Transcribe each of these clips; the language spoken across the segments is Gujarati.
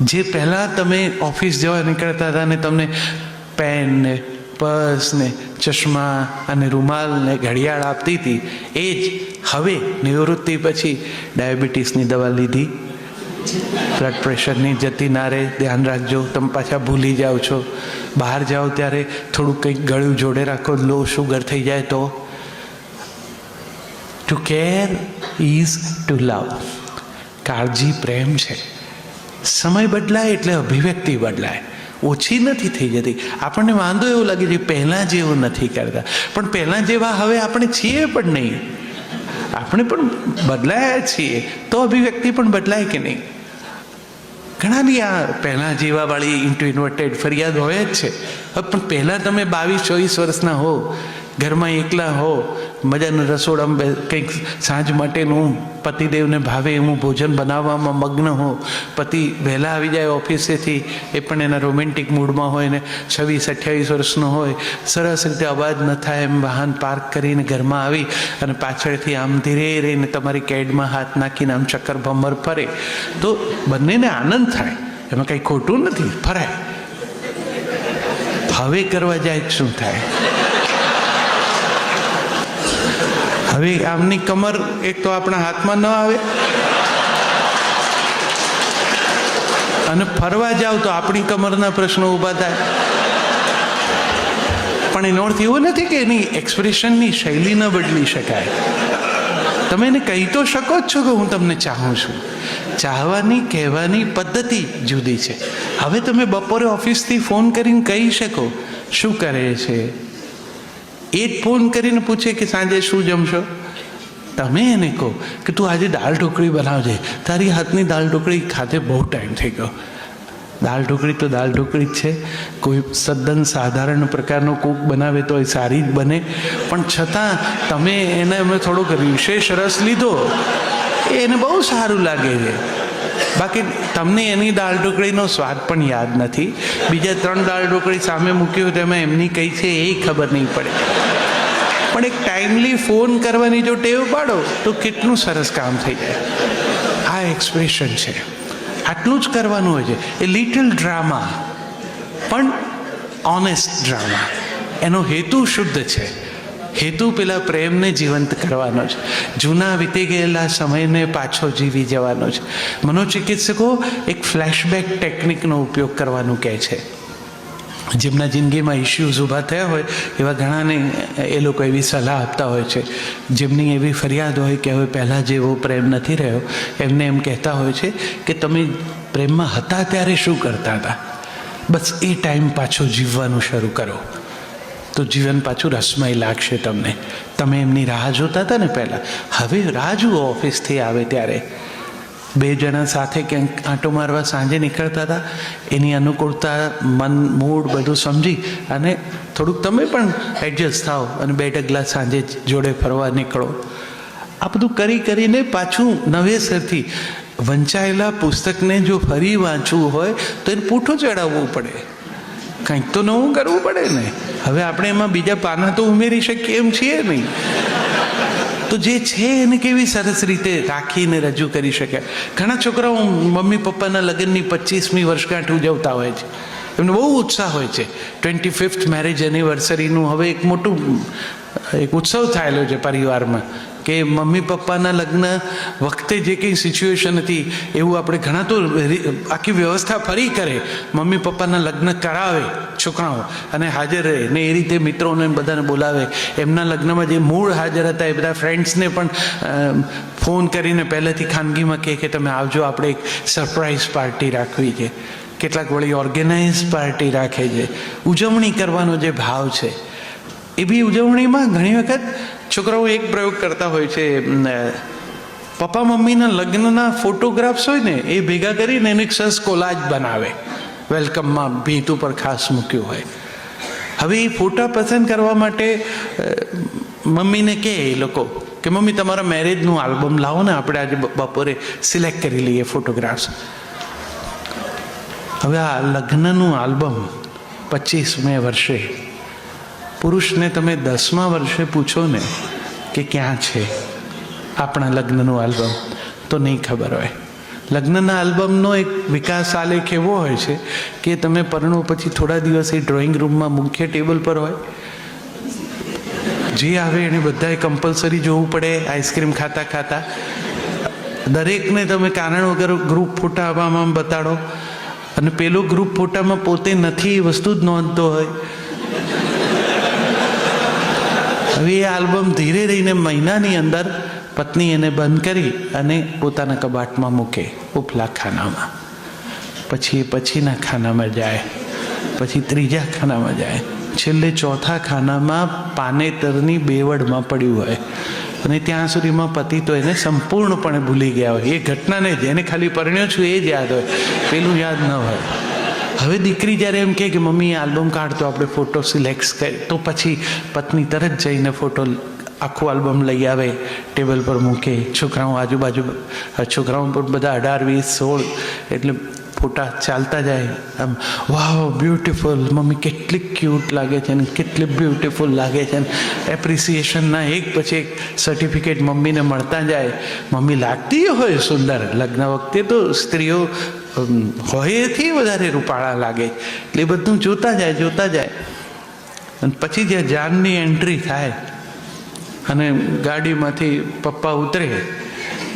જે પહેલાં તમે ઓફિસ જવા નીકળતા હતા ને તમને પેન ને પર્સ ને ચશ્મા અને રૂમાલ ને ઘડિયાળ આપતી હતી, એ જ હવે નિવૃત્તિ પછી ડાયાબિટીસની દવા લીધી. બ્લડ પ્રેશરની જતી ના રહે, ધ્યાન રાખજો, તમે પાછા ભૂલી જાઓ છો. બહાર જાઓ ત્યારે થોડું કંઈક ગળ્યું જોડે રાખો, લો શુગર થઈ જાય તો. To care is to love કાળજી પ્રેમ છે. સમય બદલાય એટલે અભિવ્યક્તિ બદલાય. ઓછી નથી થઈ જતી. આપણને વાંધો એવો લાગે છે, પહેલાં જેવું નથી કરતા. પણ પહેલાં જેવા હવે આપણે છીએ પણ નહીં. આપણે પણ બદલાયા છીએ. તો અભિવ્યક્તિ પણ બદલાય કે નહીં? ઘણાની આ પહેલાં જેવાવાળી ઇન્ટુ ઇન્વર્ટેડ ફરિયાદ હોય જ છે. પણ પહેલાં તમે બાવીસ ચોવીસ વર્ષના હો. ઘરમાં એકલા હો, મજાનું રસોડામાં કંઈક સાંજ માટેનું પતિદેવને ભાવે એવું ભોજન બનાવવામાં મગ્ન હો. પતિ વહેલા આવી જાય ઓફિસેથી એ પણ એના રોમેન્ટિક મૂડમાં હોય ને છવ્વીસ અઠ્યાવીસ વર્ષનો હોય. સરસ રીતે અવાજ ન થાય એમ વાહન પાર્ક કરીને ઘરમાં આવી અને પાછળથી આમ ધીરે રહીને તમારી કેડમાં હાથ નાખીને આમ ચક્કર ભમર ફરે. તો બંનેને આનંદ થાય. એમાં કંઈ ખોટું નથી, ફરાય. હવે કરવા જાય શું થાય? હવે આમની કમર એક તો આપણા હાથમાં ન આવે. અને ફરવા જાવ તો આપણી કમરના પ્રશ્નો ઊભા થાય. પણ એનો અર્થ એવો નથી કે એની એક્સપ્રેશનની શૈલી ન બદલી શકાય. તમે એને કહી તો શકો જ છો કે હું તમને ચાહું છું. ચાહવાની, કહેવાની પદ્ધતિ જુદી છે. હવે તમે બપોરે ઓફિસથી ફોન કરીને કહી શકો, શું કરે છે? એ જ ફોન કરીને પૂછે કે સાંજે શું જમશો? તમે એને કહો કે તું આજે દાળ ઢોકળી બનાવજે. તારી હાથની દાળ ઢોકળી ખાતે બહુ ટાઈમ થઈ ગયો. દાળ ઢોકળી તો દાળ ઢોકળી જ છે. કોઈ સદ્દન સાધારણ પ્રકારનો કૂક બનાવે તો એ સારી જ બને. પણ છતાં તમે એને અમે થોડોક વિશેષ રસ લીધો. એને બહુ સારું લાગે છે. બાકી તમને એની દાળ ઢોકળીનો સ્વાદ પણ યાદ નથી. બીજા ત્રણ દાળ ઢોકળી સામે મૂક્યું તેમાં એમની કઈ છે એ ખબર નહીં પડે. પણ એક ટાઈમલી ફોન કરવાની જો ટેવ પાડો, તો કેટલું સરસ કામ થઈ જાય. આ એક્સપ્રેશન છે. આટલું જ કરવાનું હોય છે. એ લિટલ ડ્રામા પણ ઓનેસ્ટ ડ્રામા એનો હેતુ શુદ્ધ છે. હેતુ પેલા પ્રેમને જીવંત કરવાનો છે. જૂના વીતી ગયેલા સમયને પાછો જીવી જવાનો છે. મનોચિકિત્સકો એક ફ્લેશબેક ટેકનિકનો ઉપયોગ કરવાનું કહે છે. જેમના જિંદગીમાં ઇશ્યુઝ ઊભા થયા હોય, એવા ઘણાને એ લોકો એવી સલાહ આપતા હોય છે. જેમની એવી ફરિયાદ હોય કે હવે પહેલાં જેવો પ્રેમ નથી રહ્યો, એમને એમ કહેતા હોય છે કે તમે પ્રેમમાં હતા ત્યારે શું કરતા હતા? બસ એ ટાઈમ પાછો જીવવાનું શરૂ કરો. તો જીવન પાછું રસમય લાગશે તમને. તમે એમની રાહ જોતા હતા ને પહેલાં? હવે રાહ જુઓ ઓફિસથી આવે ત્યારે. બે જણા સાથે ક્યાંક આંટો મારવા સાંજે નીકળતા હતા. એની અનુકૂળતા, મન, મૂડ બધું સમજી અને થોડુંક તમે પણ એડજસ્ટ થાઓ અને બે ડગલા સાંજે જોડે ફરવા નીકળો. આ બધું કરી કરીને પાછું નવેસરથી વંચાયેલા પુસ્તકને જો ફરી વાંચવું હોય તો એને પૂઠું ચડાવવું પડે. કંઈક તો નવું કરવું પડે ને. હવે આપણે એમાં બીજા પાના તો ઉમેરી શકીએ એમ છીએ નહીં. તો જે છે એને કેવી સરસ રીતે રાખીને રજૂ કરી શકે. ઘણા છોકરાઓ મમ્મી પપ્પાના લગ્નની પચીસમી વર્ષગાંઠ ઉજવતા હોય છે. એમને બહુ ઉત્સાહ હોય છે. ટ્વેન્ટી ફિફ્થ મેરેજ એનિવર્સરીનું હવે એક મોટું, એક ઉત્સવ થયેલો છે પરિવારમાં. કે મમ્મી પપ્પાના લગ્ન વખતે જે કંઈ સિચ્યુએશન હતી, એવું આપણે ઘણા તો આખી વ્યવસ્થા ફરી કરે. મમ્મી પપ્પાના લગ્ન કરાવે છોકરાઓ અને હાજર રહે. ને એ રીતે મિત્રોને બધાને બોલાવે. એમના લગ્નમાં જે મૂળ હાજર હતા, એ બધા ફ્રેન્ડ્સને પણ ફોન કરીને પહેલેથી ખાનગીમાં કહે કે તમે આવજો, આપણે એક સરપ્રાઇઝ પાર્ટી રાખવી છે. કેટલાક વળી ઓર્ગેનાઇઝ પાર્ટી રાખે છે. ઉજવણી કરવાનો જે ભાવ છે, એ બી ઉજવણીમાં ઘણી વખત છોકરાઓ એક પ્રયોગ કરતા હોય છે પપ્પા મમ્મીના લગ્નના ફોટોગ્રાફ્સ હોય ને, એ ભેગા કરીને એને એક સરસ કોલાજ બનાવે. વેલકમમાં ભીંત ઉપર ખાસ મૂક્યું હોય. હવે એ ફોટા પસંદ કરવા માટે મમ્મીને કહે એ લોકો કે, મમ્મી, તમારા મેરેજનું આલ્બમ લાવો ને, આપણે આજે બપોરે સિલેક્ટ કરી લઈએ ફોટોગ્રાફ્સ હવે આ લગ્નનું આલ્બમ પચીસમે વર્ષે પુરુષને તમે દસમા વર્ષે પૂછો ને કે ક્યાં છે આપણા લગ્નનું આલ્બમ, તો નહીં ખબર હોય. લગ્નના આલ્બમનો એક વિકાસ આલેખ એવો હોય છે કે તમે પરણો પછી થોડા દિવસ એ ડ્રોઈંગ રૂમમાં મુખ્ય ટેબલ પર હોય. જે આવે એને બધાએ કમ્પલસરી જોવું પડે આઈસ્ક્રીમ ખાતા ખાતા. દરેકને તમે કારણ વગર ગ્રુપ ફોટા આવામાં બતાડો. અને પેલો ગ્રુપ ફોટામાં પોતે નથી એ વસ્તુ જ નોંધતો હોય. હવે એ આલ્બમ ધીરે રહીને મહિનાની અંદર પત્ની એને બંધ કરી અને પોતાના કબાટમાં મૂકે ઉપલા ખાનામાં. પછી પછીના ખાનામાં જાય, પછી ત્રીજા ખાનામાં જાય. છેલ્લે ચોથા ખાનામાં પાનેતરની બેવડમાં પડ્યું હોય. અને ત્યાં સુધીમાં પતિ તો એને સંપૂર્ણપણે ભૂલી ગયા હોય. એ ઘટનાને જેને ખાલી પરણ્યો છું એ જ યાદ હોય. પેલું યાદ ન હોય. હવે દીકરી જ્યારે એમ કહે કે મમ્મી આલ્બમ કાઢતો આપણે ફોટો સિલેક્ટ કરી. તો પછી પત્ની તરત જઈને ફોટો આખું આલ્બમ લઈ આવે ટેબલ પર મૂકે. છોકરાઓ આજુબાજુ છોકરાઓ પર બધા અઢાર વીસ સોળ એટલે ફોટા ચાલતા જાય. આમ વાવ બ્યુટીફુલ મમ્મી કેટલી ક્યુટ લાગે છે ને કેટલી બ્યુટીફુલ લાગે છે ને. એપ્રિસિએશનના એક પછી એક સર્ટિફિકેટ મમ્મીને મળતા જાય. મમ્મી લાગતી હોય સુંદર. લગ્ન વખતે તો સ્ત્રીઓ અમ, હોય એથી વધારે રૂપાળા લાગે. એટલે બધું જોતા જાય જોતા જાય. અને પછી જે જાનની એન્ટ્રી થાય અને ગાડીમાંથી પપ્પા ઉતરે,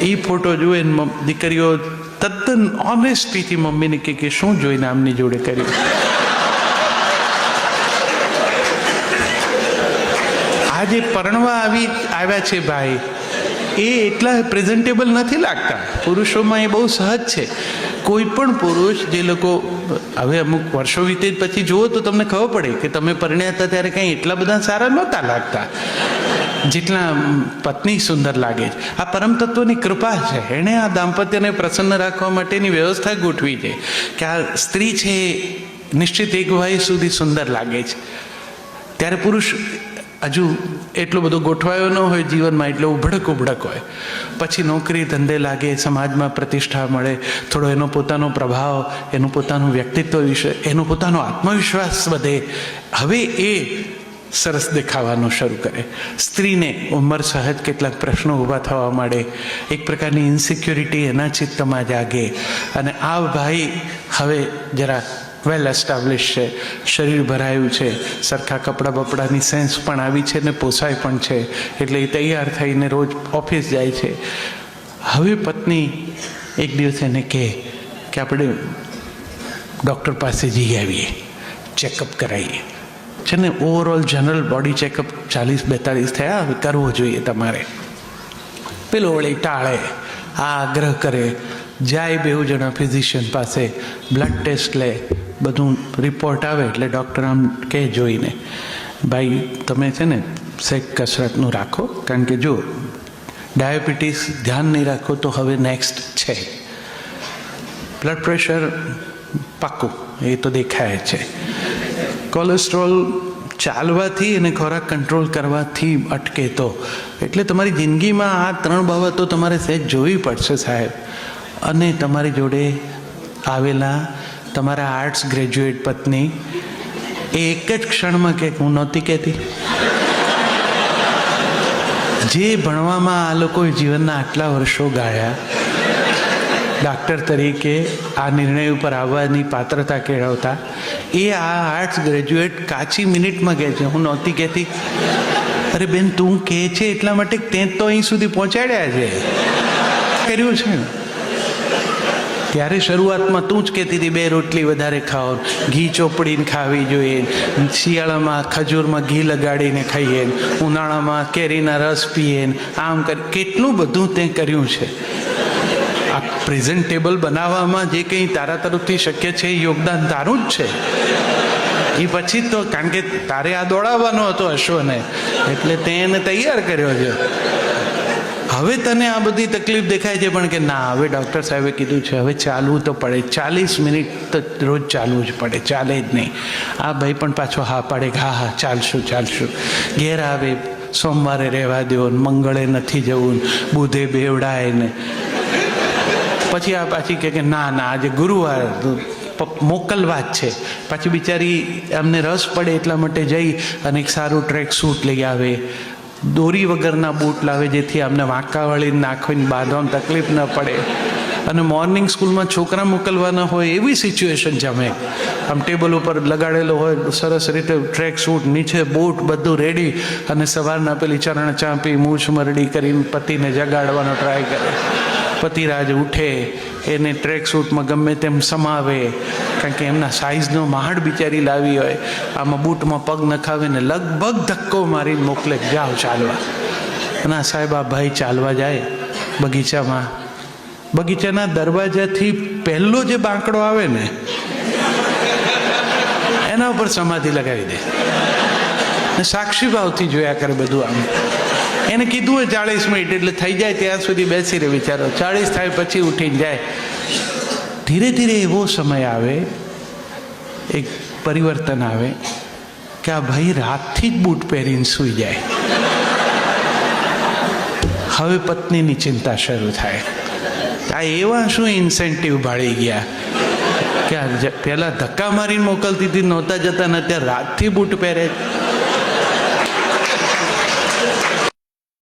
એ ફોટો જુએ ને દીકરીઓ તદ્દન ઓનેસ્ટીથી મમ્મીને કહે કે શું જોઈને આમની જોડે કર્યું આજે પરણવા આવી, આવ્યા છે ભાઈ. એ એટલા પ્રેઝન્ટેબલ નથી લાગતા. પુરુષોમાં એ બહુ સહજ છે. કોઈ પણ પુરુષ જે લોકો, હવે અમુક વર્ષો વીતે પછી જુઓ તો તમને ખબર પડે કે તમે પરણ્યા હતા ત્યારે કંઈ એટલા બધા સારા નહોતા લાગતા. જેટલા પત્ની સુંદર લાગે છે. આ પરમ તત્વની કૃપા છે. એણે આ દાંપત્યને પ્રસન્ન રાખવા માટેની વ્યવસ્થા ગોઠવી છે કે આ સ્ત્રી છે નિશ્ચિત એક વય સુધી સુંદર લાગે છે. ત્યારે પુરુષ હજુ એટલો બધો ગોઠવાયો ન હોય જીવનમાં, એટલે ઉભડક ઉભડક હોય. પછી નોકરી ધંધે લાગે, સમાજમાં પ્રતિષ્ઠા મળે, થોડો એનો પોતાનો પ્રભાવ, એનું પોતાનું વ્યક્તિત્વ વિશે, એનો પોતાનો આત્મવિશ્વાસ વધે. હવે એ સરસ દેખાવાનું શરૂ કરે. સ્ત્રીને ઉંમર સહજ કેટલાક પ્રશ્નો ઊભા થવા માંડે. એક પ્રકારની ઇન્સિક્યોરિટી એના ચિત્તમાં જાગે. અને આ ભાઈ હવે જરા વેલ એસ્ટાબ્લિશ છે, શરીર ભરાયું છે, સરખા કપડાં બપડાની સેન્સ પણ આવી છે ને પોસાય પણ છે, એટલે એ તૈયાર થઈને રોજ ઓફિસ જાય છે. હવે પત્ની એક દિવસ એને કહે કે આપણે ડૉક્ટર પાસે જઈ આવીએ, ચેકઅપ કરાવીએ. છે ને ઓવરઓલ જનરલ બોડી ચેકઅપ ચાલીસ બેતાલીસ થયા, હવે કરવો જોઈએ તમારે. પેલો વળી ટાળે આ આગ્રહ કરે, જાય બેઉ જણા ફિઝિશિયન પાસે બ્લડ ટેસ્ટ લે બધું રિપોર્ટ આવે એટલે ડૉક્ટર આમ કહે જોઈને, ભાઈ, તમે છે ને સેક કસરતનું રાખો, કારણ કે જો ડાયાબિટીસ ધ્યાન નહીં રાખો તો હવે નેક્સ્ટ છે. બ્લડ પ્રેશર પાક્કું, એ તો દેખાય છે. કોલેસ્ટ્રોલ ચાલવાથી અને ખોરાક કંટ્રોલ કરવાથી અટકે તો. એટલે તમારી જિંદગીમાં આ ત્રણ બાબતો તમારે સહેજ જોવી પડશે સાહેબ. અને તમારી જોડે આવેલા તમારા આર્ટ્સ ગ્રેજ્યુએટ પત્ની એ એક જ ક્ષણમાં કે હું નહોતી કહેતી? જે ભણવામાં આ લોકોએ જીવનના આટલા વર્ષો ગાળ્યા ડાક્ટર તરીકે આ નિર્ણય ઉપર આવવાની પાત્રતા કેળવતા, એ આ આર્ટ્સ ગ્રેજ્યુએટ કાચી મિનિટમાં કહે છે, હું નહોતી કહેતી. અરે બેન, તું કહે છે એટલા માટે તે તો અહીં સુધી પહોંચાડ્યા છે. કર્યું છે. ને ત્યારે શરૂઆતમાં તું જ કહેતી હતી, બે રોટલી વધારે ખાઓ, ઘી ચોપડીને ખાવી જોઈએ, શિયાળામાં ખજૂરમાં ઘી લગાડીને ખાઈએ, ઉનાળામાં કેરીના રસ પીએ, આમ કરી કેટલું બધું તે કર્યું છે. આ પ્રેઝન્ટેબલ બનાવવામાં જે કંઈ તારા તરફથી શક્ય છે, એ યોગદાન તારું જ છે. એ પછી તો, કારણ કે તારે આ દોડાવવાનો હતો અશ્વને, એટલે તે એને તૈયાર કર્યો છે. હવે તને આ બધી તકલીફ દેખાય છે પણ કે ના, હવે ડૉક્ટર સાહેબે કીધું છે, હવે ચાલવું તો પડે. ચાલીસ મિનિટ તો રોજ ચાલવું જ પડે, ચાલે જ નહીં. આ ભાઈ પણ પાછો હા પાડે કે, હા હા, ચાલશું ચાલશું. ઘેર આવે, સોમવારે રહેવા દો મંગળે નથી જવું, બુધે બેવડાય ને. પછી આ પાછી કે ના ના, આજે ગુરુવાર મોકલવા જ છે. પાછી બિચારી, અમને રસ પડે એટલા માટે જઈ અને એક સારું ટ્રેક સૂટ લઈ આવે. દોરી વગરના બૂટ લાવે જેથી અમને વાંકા વળીને નાખવીને બાંધવામાં તકલીફ ન પડે. અને મોર્નિંગ સ્કૂલમાં છોકરા મોકલવાના હોય એવી સિચ્યુએશન જમે આમ ટેબલ ઉપર લગાડેલો હોય, સરસ રીતે ટ્રેક સૂટ, નીચે બૂટ, બધું રેડી અને સવારના પેલી ચરણ ચાંપી, મૂછ મરડી કરીને પતિને જગાડવાનો ટ્રાય કરે. પતિરાજ ઉઠે, એને ટ્રેક સૂટમાં ગમે તેમ સમાવે. કારણ કે એમના સાઇઝનો મહાડ બિચારી લાવી હોય, આમાં બૂટમાં પગ નખાવે ને લગભગ ધક્કો મારીને મોકલે જાઓ ચાલવા. અને આ સાહેબ, આ ભાઈ ચાલવા જાય બગીચામાં. બગીચાના દરવાજાથી પહેલો જે બાંકડો આવે ને, એના ઉપર સમાધિ લગાવી દે. સાક્ષી ભાવથી જોયા કરે બધું આમ. એને કીધું હોય ચાળીસ મિનિટ, એટલે થઈ જાય, ત્યાં સુધી બેસી રહે વિચારો ચાળીસ થાય પછી ઉઠીને જાય. ધીરે ધીરે એવો સમય આવે, એક પરિવર્તન આવે કે આ ભાઈ રાતથી જ બૂટ પહેરીને સૂઈ જાય હવે પત્નીની ચિંતા શરૂ થાય આ એવા શું ઇન્સેન્ટિવ ભાળી ગયા કે પહેલાં ધક્કા મારીને મોકલતી હતી, નહોતા જતા ને અત્યારે રાતથી બૂટ પહેરે.